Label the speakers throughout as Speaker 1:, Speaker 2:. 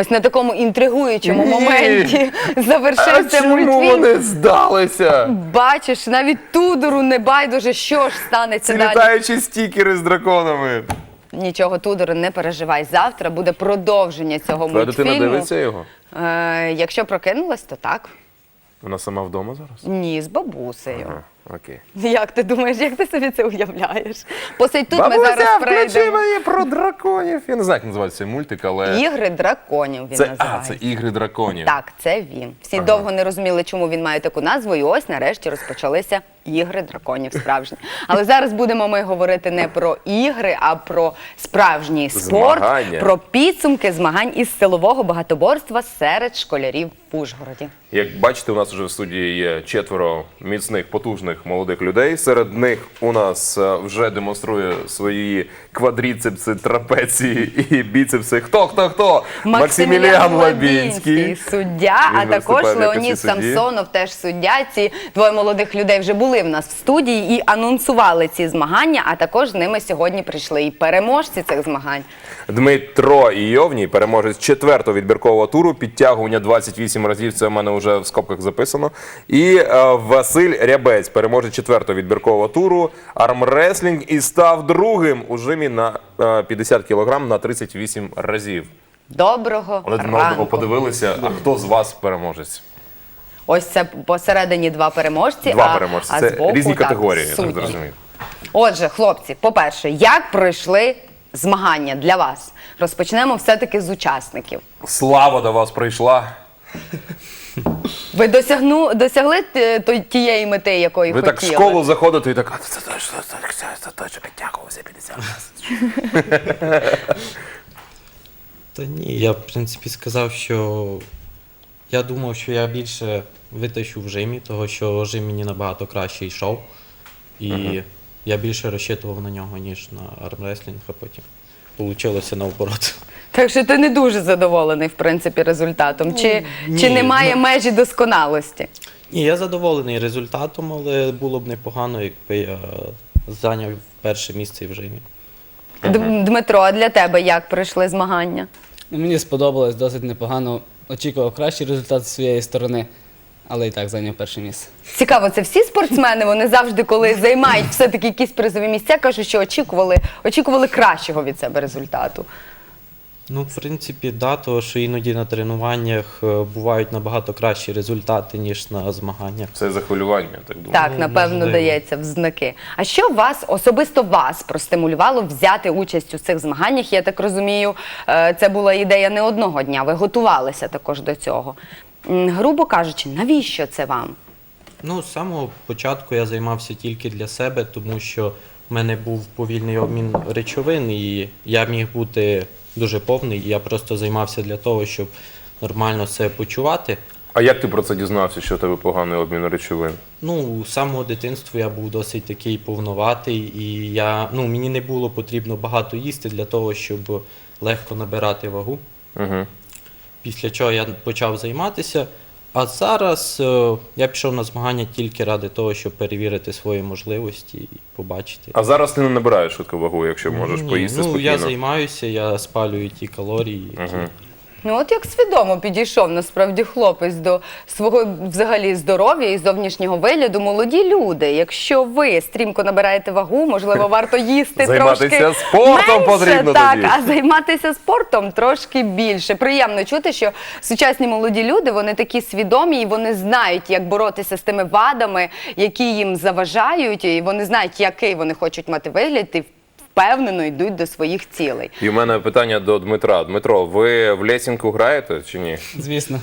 Speaker 1: ось на такому інтригуючому
Speaker 2: Ні.
Speaker 1: моменті завершився
Speaker 2: чому
Speaker 1: мультфільм.
Speaker 2: вони здалися?
Speaker 1: Бачиш, навіть Тудору не байдуже, що ж станеться
Speaker 2: Ці
Speaker 1: далі.
Speaker 2: літаючі стікери з драконами.
Speaker 1: Нічого, Тудору, не переживай. Завтра буде продовження цього
Speaker 2: Твоя
Speaker 1: мультфільму.
Speaker 2: дитина дивиться його?
Speaker 1: Е, якщо прокинулась, то так.
Speaker 2: Вона сама вдома зараз?
Speaker 1: Ні, з бабусею.
Speaker 2: Ага, окей.
Speaker 1: Як ти думаєш, як ти собі це уявляєш? Посидь тут ми
Speaker 2: Бабуся,
Speaker 1: зараз
Speaker 2: включи
Speaker 1: прийдемо.
Speaker 2: мені про драконів. Я не знаю, як називається цей мультик, але
Speaker 1: Ігри драконів він
Speaker 2: це, а,
Speaker 1: називається.
Speaker 2: це ігри драконів.
Speaker 1: Так, це він. Всі довго не розуміли, чому він має таку назву, і ось нарешті розпочалися ігри драконів справжні. Але зараз будемо ми говорити не про ігри, а про справжній спорт,
Speaker 2: Змагання.
Speaker 1: про підсумки змагань із силового багатоборства серед школярів в Ужгороді.
Speaker 2: Як бачите, у нас вже в студії є четверо міцних, потужних молодих людей. Серед них у нас е, вже демонструє свої квадріцепси, трапеції і біцепси. Хто, хто, хто? Максиміліан Лабінський.
Speaker 1: суддя, а також Леонід. Самсонов, теж суддя. Ці двоє молодих людей вже були в нас в студії і анонсували ці змагання. А також з ними сьогодні прийшли і переможці цих змагань.
Speaker 2: Дмитро Йовній, переможець четвертого відбіркового туру, підтягування 28 разів. Це в мене вже в скобках записано. І е, Василь Рябець, переможець четвертого відбіркового туру, армреслінг і став другим у жимі на е, 50 кг на 38 разів.
Speaker 1: Доброго
Speaker 2: Вони на одного подивилися, а хто з вас переможець?
Speaker 1: Ось це посередині два переможці.
Speaker 2: Два
Speaker 1: а,
Speaker 2: переможці.
Speaker 1: а
Speaker 2: Це
Speaker 1: збоку,
Speaker 2: різні
Speaker 1: так,
Speaker 2: категорії, я так
Speaker 1: судді.
Speaker 2: зрозумів.
Speaker 1: Отже, хлопці, по-перше, як пройшли змагання для вас? Розпочнемо все-таки з учасників.
Speaker 2: Слава до вас прийшла.
Speaker 1: Ви досягну, досягли т- той- тієї мети, якої
Speaker 2: Ви
Speaker 1: хотіли?
Speaker 2: так в школу заходите і так, а це точно, це точно, це точно підтягувався 50 разів.
Speaker 3: Та ні, я в принципі сказав, що я думав, що я більше витащу в жимі, того що жим мені набагато краще йшов. І я більше розчитував на нього, ніж на армреслінг, а потім вийшло наоборот.
Speaker 1: Так що ти не дуже задоволений, в принципі, результатом. Чи,
Speaker 3: ні,
Speaker 1: чи немає
Speaker 3: ну-
Speaker 1: межі досконалості?
Speaker 3: Ні, я задоволений результатом, але було б непогано, якби я зайняв перше місце і в жимі.
Speaker 1: Д- Дмитро, а для тебе як пройшли змагання?
Speaker 4: Ну, Мені сподобалось досить непогано. Очікував кращий результат з своєї сторони, але і так зайняв перше місце.
Speaker 1: Цікаво, це всі спортсмени, вони завжди, коли займають все-таки якісь призові місця, кажуть, що очікували, очікували кращого від себе результату.
Speaker 3: Ну, в принципі, да, того, що іноді на тренуваннях е, бувають набагато кращі результати, ніж на змаганнях.
Speaker 2: Це захвилювання, я так думаю.
Speaker 1: Так,
Speaker 3: Ну,
Speaker 1: напевно,
Speaker 3: можливо.
Speaker 1: дається в знаки. А що вас особисто вас простимулювало взяти участь у цих змаганнях? Я так розумію, е, це була ідея не одного дня. Ви готувалися також до цього. Грубо кажучи, навіщо це вам?
Speaker 3: Ну, з самого початку я займався тільки для себе, тому що в мене був повільний обмін речовин, і я міг бути дуже повний. і Я просто займався для того, щоб нормально себе почувати.
Speaker 2: А як ти про це дізнався, що у тебе поганий обмін речовин?
Speaker 3: Ну, з самого дитинства я був досить такий повноватий, і я, ну, мені не було потрібно багато їсти для того, щоб легко набирати вагу.
Speaker 2: Угу.
Speaker 3: Після чого я почав займатися. А зараз е, я пішов на змагання тільки ради того, щоб перевірити свої можливості і побачити.
Speaker 2: А зараз ти не набираєш швидку вагу, якщо можеш
Speaker 3: Ні,
Speaker 2: поїсти
Speaker 3: ну,
Speaker 2: спокійно.
Speaker 3: я займаюся, я спалюю ті калорії. Які...
Speaker 2: Мгм.
Speaker 1: Ну, от як свідомо підійшов насправді хлопець до свого взагалі здоров'я і зовнішнього вигляду. Молоді люди. Якщо ви стрімко набираєте вагу, можливо, варто їсти
Speaker 2: Займатися
Speaker 1: трошки
Speaker 2: спортом
Speaker 1: менше,
Speaker 2: потрібно
Speaker 1: так,
Speaker 2: тоді.
Speaker 1: а займатися спортом трошки більше. Приємно чути, що сучасні молоді люди вони такі свідомі і вони знають, як боротися з тими вадами, які їм заважають, і вони знають, який вони хочуть мати вигляд, і впевнено йдуть до своїх цілей.
Speaker 2: І в мене питання до Дмитра. Дмитро, ви в лесінку граєте чи ні?
Speaker 4: Звісно.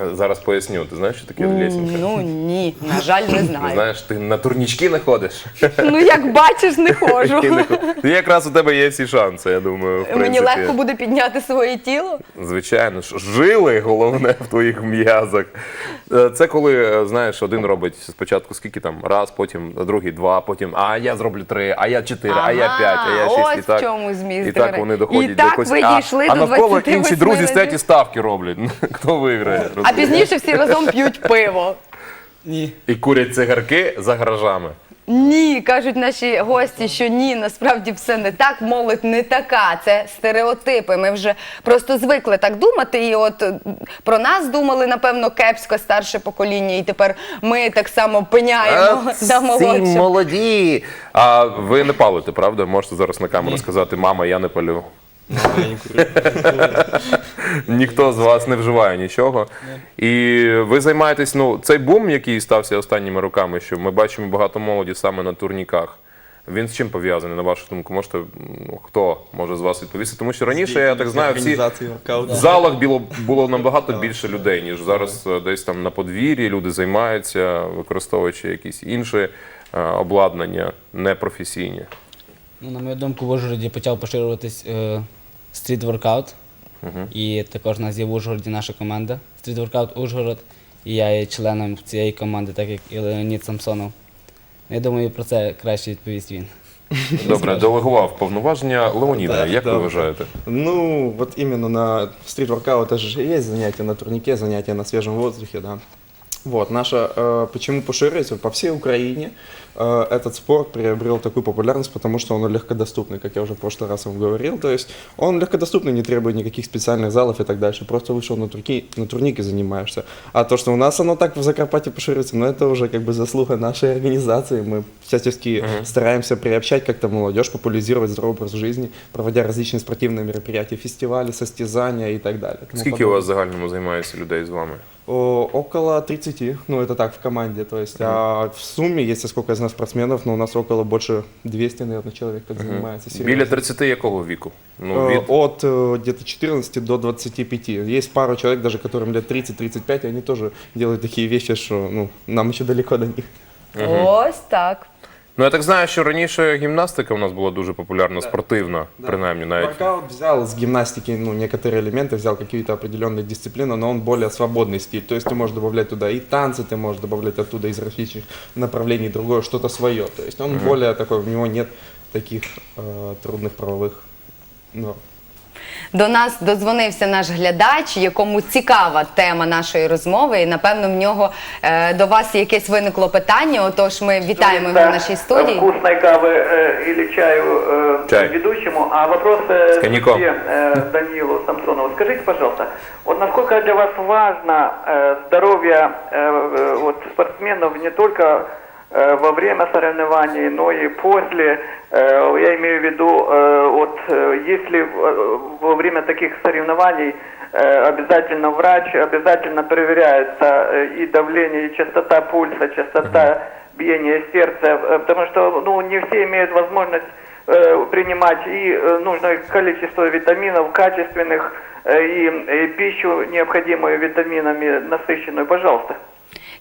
Speaker 2: Е, Зараз поясню. Ти знаєш, що таке лесінка?
Speaker 1: Ну ні, на жаль, не знаю.
Speaker 2: знаєш, ти на турнічки не ходиш.
Speaker 1: Ну як бачиш, не ходжу.
Speaker 2: Ти Ти якраз у тебе є всі шанси, я думаю. В
Speaker 1: Мені
Speaker 2: принципі.
Speaker 1: легко буде підняти своє тіло.
Speaker 2: Звичайно ж, жили головне в твоїх м'язах. Е, Це коли, е, знаєш, один робить спочатку скільки там, раз, потім другий два, потім а я зроблю три, а я чотири, а я
Speaker 1: Ага,
Speaker 2: п'ять, а я шість.
Speaker 1: ось
Speaker 2: і
Speaker 1: в
Speaker 2: так,
Speaker 1: чому зміст
Speaker 2: І так
Speaker 1: гри.
Speaker 2: вони доходять
Speaker 1: І
Speaker 2: до
Speaker 1: так
Speaker 2: якось.
Speaker 1: ви
Speaker 2: а,
Speaker 1: дійшли
Speaker 2: а
Speaker 1: до
Speaker 2: навколо
Speaker 1: 28
Speaker 2: інші друзі
Speaker 1: разів.
Speaker 2: стоять і ставки роблять. Хто виграє?
Speaker 1: А пізніше всі разом п'ють пиво.
Speaker 4: Ні.
Speaker 2: І курять цигарки за гаражами.
Speaker 1: Ні, кажуть наші гості, що ні, насправді все не так. Молодь не така. Це стереотипи. Ми вже просто звикли так думати. І от про нас думали, напевно, кепсько старше покоління, і тепер ми так само пеняємо на
Speaker 2: Ці
Speaker 1: молодше.
Speaker 2: молоді. А ви не палите, правда? Можете зараз на камеру сказати, мама, я не палю. Ніхто з вас не вживає нічого. І ви займаєтесь, ну, цей бум, який стався останніми роками, що ми бачимо багато молоді саме на турніках. Він з чим пов'язаний, на вашу думку? Можете, ну, хто може з вас відповісти? Тому що раніше, я так знаю, всі в залах було, було набагато більше людей, ніж зараз е, десь там на подвір'ї люди займаються, використовуючи якісь інші е, обладнання непрофесійні.
Speaker 4: Ну, на мою думку, в Ужгороді почав поширюватись е, стріт-воркаут. І також у нас є в Ужгороді наша команда стріт-воркаут Ужгород. І я є членом цієї команди, так як і Леонід Самсонов. Я думаю, про це краще відповість він.
Speaker 2: Добре, делегував повноваження Леоніда.
Speaker 5: Да,
Speaker 2: Як ви вважаєте?
Speaker 5: Ну, вот именно на стрит-воркаут это же есть занятия на турнике, занятия на свежем воздухе, да. Вот, наша, э, почему поширяется по всей Украине, э, этот спорт приобрел такую популярность, потому что он легкодоступный, как я уже в прошлый раз вам говорил. То есть он легкодоступный, не требует никаких специальных залов и так дальше. Просто вышел на, турки, на турник и занимаешься. А то, что у нас оно так в Закарпатье поширится, ну это уже как бы заслуга нашей организации. Мы всячески стараемся приобщать как-то молодежь, популяризировать здоровый образ жизни, проводя различные спортивные мероприятия, фестивали, состязания и так далее. Тому
Speaker 2: Скільки у вас в загальному займається людей з вами?
Speaker 5: О, около 30, ну это так, в команде, то есть, а в сумме, если сколько я знаю спортсменов, но у нас около больше 200, наверное, человек так занимается. серьезно.
Speaker 2: Біля 30 якого віку? Ну,
Speaker 5: Э,
Speaker 2: від...
Speaker 5: От э, где-то 14 до 25. Есть пару человек, даже которым лет 30-35, и они тоже делают такие вещи, что ну, нам еще далеко до них.
Speaker 1: Ось так.
Speaker 2: Ну я так знаю, що раніше гімнастика у нас була дуже популярна, спортивна, принаймні навіть.
Speaker 5: Воркаут взял с гимнастики ну, некоторые элементы, взял какие-то определенные дисциплины, но он более свободный стиль. То есть ты можешь добавлять туда и танцы, ты можешь добавлять оттуда из различных направлений другое, что-то свое. То есть он более такой, у него нет таких э, трудных правовых норм.
Speaker 1: До нас дозвонився наш глядач, якому цікава тема нашої розмови, і напевно в нього е, до вас якесь виникло питання. Отож, ми вітаємо його в нашій студії.
Speaker 6: Вкусной кавы э, или чаю э,
Speaker 2: Чай.
Speaker 6: ведущему. А вопрос э,
Speaker 2: С коньяком.
Speaker 6: судье, э, Данилу Самсонову. Скажите, пожалуйста, вот насколько для вас важно э, здоровье э, э, вот, спортсменов не только э, во время соревнований, но и после. Э, Я имею в виду, э, вот э, если э, во время таких соревнований э, обязательно врач, обязательно проверяется э, и давление, и частота пульса, частота биения сердца, э, потому что ну, не все имеют возможность э, принимать и э, нужное количество витаминов качественных э, и, и пищу необходимую витаминами насыщенную. Пожалуйста.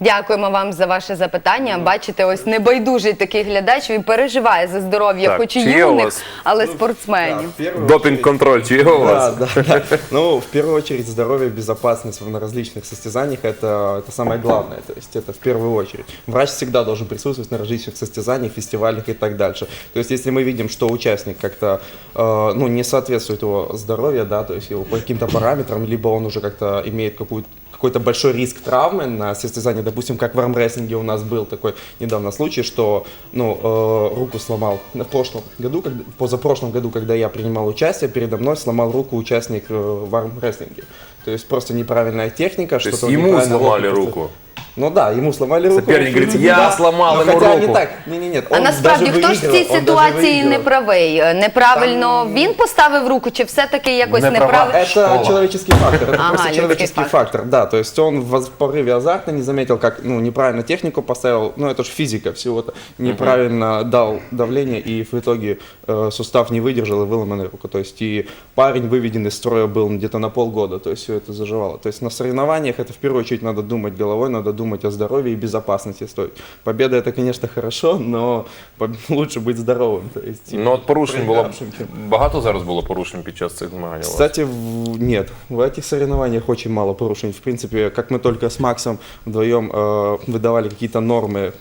Speaker 1: Дякуємо вам за ваше запитання. Бачите, ось небайдужий такий глядач. Він переживає за здоров'я,
Speaker 2: Так,
Speaker 1: хоч і
Speaker 2: чи є у
Speaker 1: юних,
Speaker 2: вас-
Speaker 1: але спортсменів.
Speaker 5: в первую
Speaker 2: Допінг-контроль, чи є у вас?
Speaker 5: Да, да, да. Ну, в первую очередь, здоровье, безопасность на различных состязаниях это, это самое главное. То есть это в первую очередь. Врач всегда должен присутствовать на различных состязаниях, фестивалях и так дальше. То есть если мы видим, что участник как-то э, ну, не соответствует его здоровью, да, то есть его по каким-то параметрам, либо он уже как-то имеет какую-то какой-то большой риск травмы на состязании, допустим, как в армрестлинге у нас был такой недавно случай, что ну, э, руку сломал в прошлом году, когда, позапрошлом году, когда я принимал участие, передо мной сломал руку участник э, в армрестлинге. То есть просто неправильная техника,
Speaker 2: То есть ему сломали руку.
Speaker 5: Ну да, ему сломали руку.
Speaker 2: Соперник говорит,
Speaker 5: Ну,
Speaker 2: «Я
Speaker 5: да.
Speaker 2: сломал
Speaker 5: Но
Speaker 2: ему
Speaker 5: хотя
Speaker 2: руку.
Speaker 5: не так. Не, не, нет.
Speaker 1: А
Speaker 5: он
Speaker 1: насправді
Speaker 5: даже
Speaker 1: хто ж в
Speaker 5: выиграл,
Speaker 1: цій
Speaker 5: он даже
Speaker 1: ситуації
Speaker 5: выиграл.
Speaker 1: неправий? Е, Неправильно він поставив руку, чи все-таки якось
Speaker 2: Не права.
Speaker 1: неправильно?
Speaker 5: Это
Speaker 2: Школа.
Speaker 5: человеческий фактор. Это
Speaker 1: Ага,
Speaker 5: просто
Speaker 1: людский
Speaker 5: человеческий
Speaker 1: фактор.
Speaker 5: фактор. Да, то есть он в порыве азарта не заметил, как ну, неправильно технику поставил. Ну, это же физика всего-то. Неправильно дал давление, и в итоге э, сустав не выдержал и выломанная рука. То есть и парень выведен из строя был где-то на полгода. То есть все это заживало. То есть на соревнованиях это в первую очередь надо думать головой, надо думать о здоровье и безопасности стоит. Победа это, конечно, хорошо, но по- лучше быть здоровым. То есть, и
Speaker 2: Ну от порушень було
Speaker 5: проигравшим, чем-
Speaker 2: багато зараз було порушень під час цих змагань. у вас?
Speaker 5: кстати, в- нет, в этих соревнованиях очень мало порушений. В принципе, как мы только с Максом вдвоем э, выдавали какие-то нормы,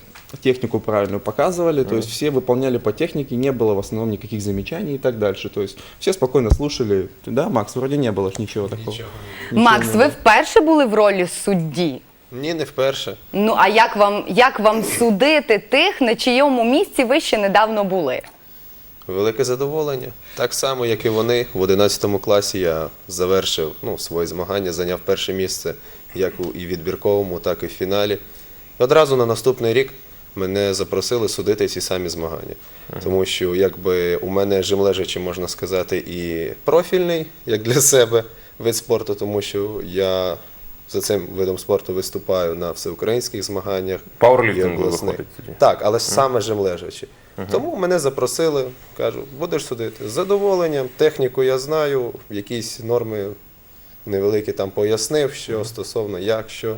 Speaker 5: технику правильную показывали, то есть все выполняли по технике, не было в основном никаких замечаний и так дальше. То есть все спокойно слушали. Да, Макс, вроде не было ж ничего такого.
Speaker 1: Макс, ви вперше були в ролі судді?
Speaker 7: Ні, не вперше.
Speaker 1: Ну а як вам як вам судити тих, на чийому місці ви ще недавно були?
Speaker 7: Велике задоволення. Так само, як і вони. В 11 класі я завершив ну, свої змагання, зайняв перше місце як у і відбірковому, так і в фіналі. І одразу на наступний рік мене запросили судити ці самі змагання. Тому що якби у мене жимлежачі, можна сказати, і профільний, як для себе, вид спорту, тому що я за цим видом спорту виступаю на всеукраїнських змаганнях. Пауерліфтингу
Speaker 2: виходить тоді.
Speaker 7: Так, але ж саме жимлежачі. Тому мене запросили, кажу, будеш судити. З задоволенням, техніку я знаю, якісь норми невеликі там пояснив, що стосовно як, що.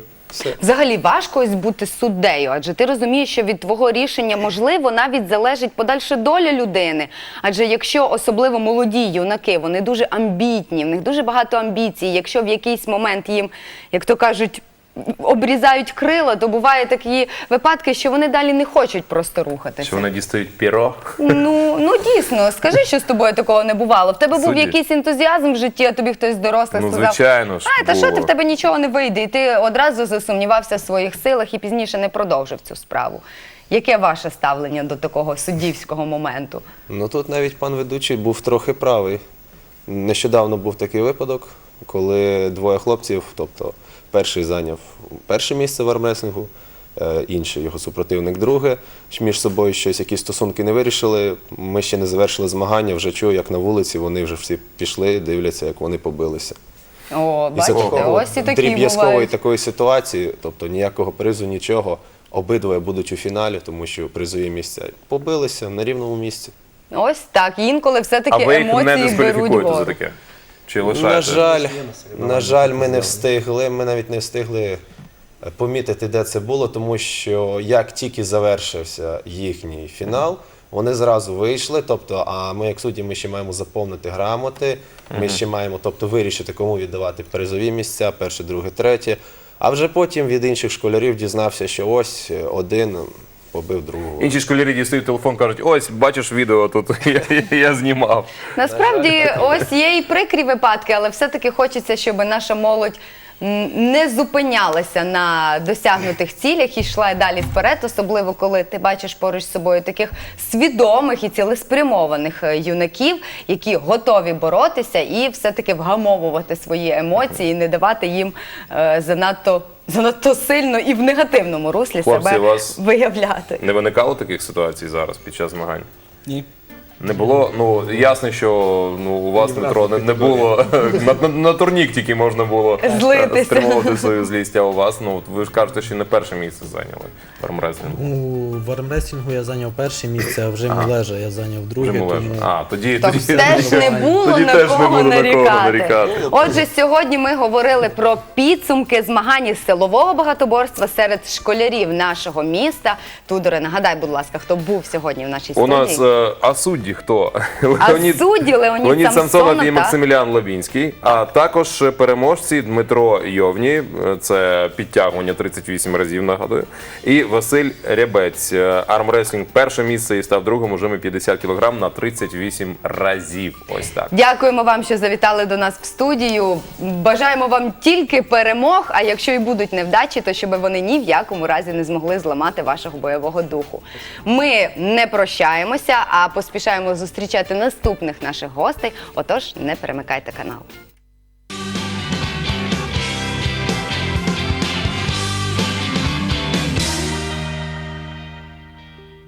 Speaker 1: Взагалі важко ось бути суддею, адже ти розумієш, що від твого рішення можливо навіть залежить подальша доля людини. Адже якщо особливо молоді юнаки, вони дуже амбітні, в них дуже багато амбіцій. Якщо в якийсь момент їм, як то кажуть, обрізають крила, то бувають такі випадки, що вони далі не хочуть просто рухатися.
Speaker 2: Що вони дістають піро?
Speaker 1: Ну, ну дійсно, скажи, що з тобою такого не бувало. В тебе був
Speaker 2: Судді.
Speaker 1: якийсь ентузіазм в житті, а тобі хтось з дорослих
Speaker 2: Ну,
Speaker 1: сказав,
Speaker 2: звичайно ж,
Speaker 1: а, та що ти в тебе нічого не вийде, і ти одразу засумнівався в своїх силах і пізніше не продовжив цю справу. Яке ваше ставлення до такого суддівського моменту?
Speaker 7: Ну тут навіть пан ведучий був трохи правий. Нещодавно був такий випадок, коли двоє хлопців, тобто перший зайняв перше місце в армреслінгу, е, інший його супротивник друге. Між собою щось, якісь стосунки не вирішили. Ми ще не завершили змагання, вже чую, як на вулиці вони вже всі пішли, дивляться, як вони побилися.
Speaker 1: О, бачите,
Speaker 7: такого
Speaker 1: ось і такі
Speaker 7: дріб'язкової такої ситуації, тобто ніякого призу, нічого. Обидвоє будуть у фіналі, тому що призові місця побилися на рівному місці.
Speaker 1: Ось так. Інколи все-таки
Speaker 2: ви їх не
Speaker 1: емоції
Speaker 2: дискваліфікуєте за таке? Чи
Speaker 7: На жаль, на жаль, ми не встигли. Ми навіть не встигли е, помітити, де це було, тому що як тільки завершився їхній фінал, вони зразу вийшли. Тобто, а ми, як судді, ми ще маємо заповнити грамоти. Ми ще маємо, тобто, вирішити, кому віддавати призові місця, перше, друге, третє. А вже потім від інших школярів дізнався, що ось е, один побив другого.
Speaker 2: Інші школярі дістають телефон, кажуть, ось, бачиш відео тут, я, я, я знімав.
Speaker 1: Насправді, ось є і прикрі випадки, але все-таки хочеться, щоб наша молодь не зупинялася на досягнутих цілях і йшла й далі вперед, особливо коли ти бачиш поруч з собою таких свідомих і цілеспрямованих е, юнаків, які готові боротися і все-таки вгамовувати свої емоції, і не давати їм е, занадто. Занадто сильно і в негативному руслі
Speaker 2: Хлопці,
Speaker 1: себе
Speaker 2: вас-
Speaker 1: виявляти.
Speaker 2: Не виникало таких ситуацій зараз під час змагань?
Speaker 4: Ні.
Speaker 2: Не було. Ну ясно, що ну у вас Дмитро не, не було на, на, на турнік тільки можна було е,
Speaker 1: Злитися.
Speaker 2: стримувати свою злість. А у вас, ну от ви ж кажете, що не перше місце зайняли в армреслінгу.
Speaker 3: У в армрестлінгу я зайняв перше місце, а в жимі лежа я зайняв друге.
Speaker 2: Вже
Speaker 3: Тому...
Speaker 2: А тоді тоді
Speaker 1: теж не було
Speaker 2: Тоді
Speaker 1: на
Speaker 2: теж не було
Speaker 1: нарікати.
Speaker 2: нарікати.
Speaker 1: Отже, сьогодні ми говорили про підсумки змагань із силового багатоборства серед школярів нашого міста. Тудоре, нагадай, будь ласка, хто був сьогодні в нашій
Speaker 2: У нас е, а судді хто?
Speaker 1: А судді Леонід,
Speaker 2: Леонід Самсонов
Speaker 1: Самсонов
Speaker 2: і Максимілян Лавінський, а також переможці Дмитро Йовні, це підтягування 38 разів, нагадую, і Василь Рябець. Армреслінг перше місце і став другим у жимі 50 кг на 38 разів. Ось так.
Speaker 1: Дякуємо вам, що завітали до нас в студію. Бажаємо вам тільки перемог. А якщо і будуть невдачі, то щоб вони ні в якому разі не змогли зламати вашого бойового духу. Ми не прощаємося, а поспішаємо зустрічати наступних наших гостей. Отож, не перемикайте канал.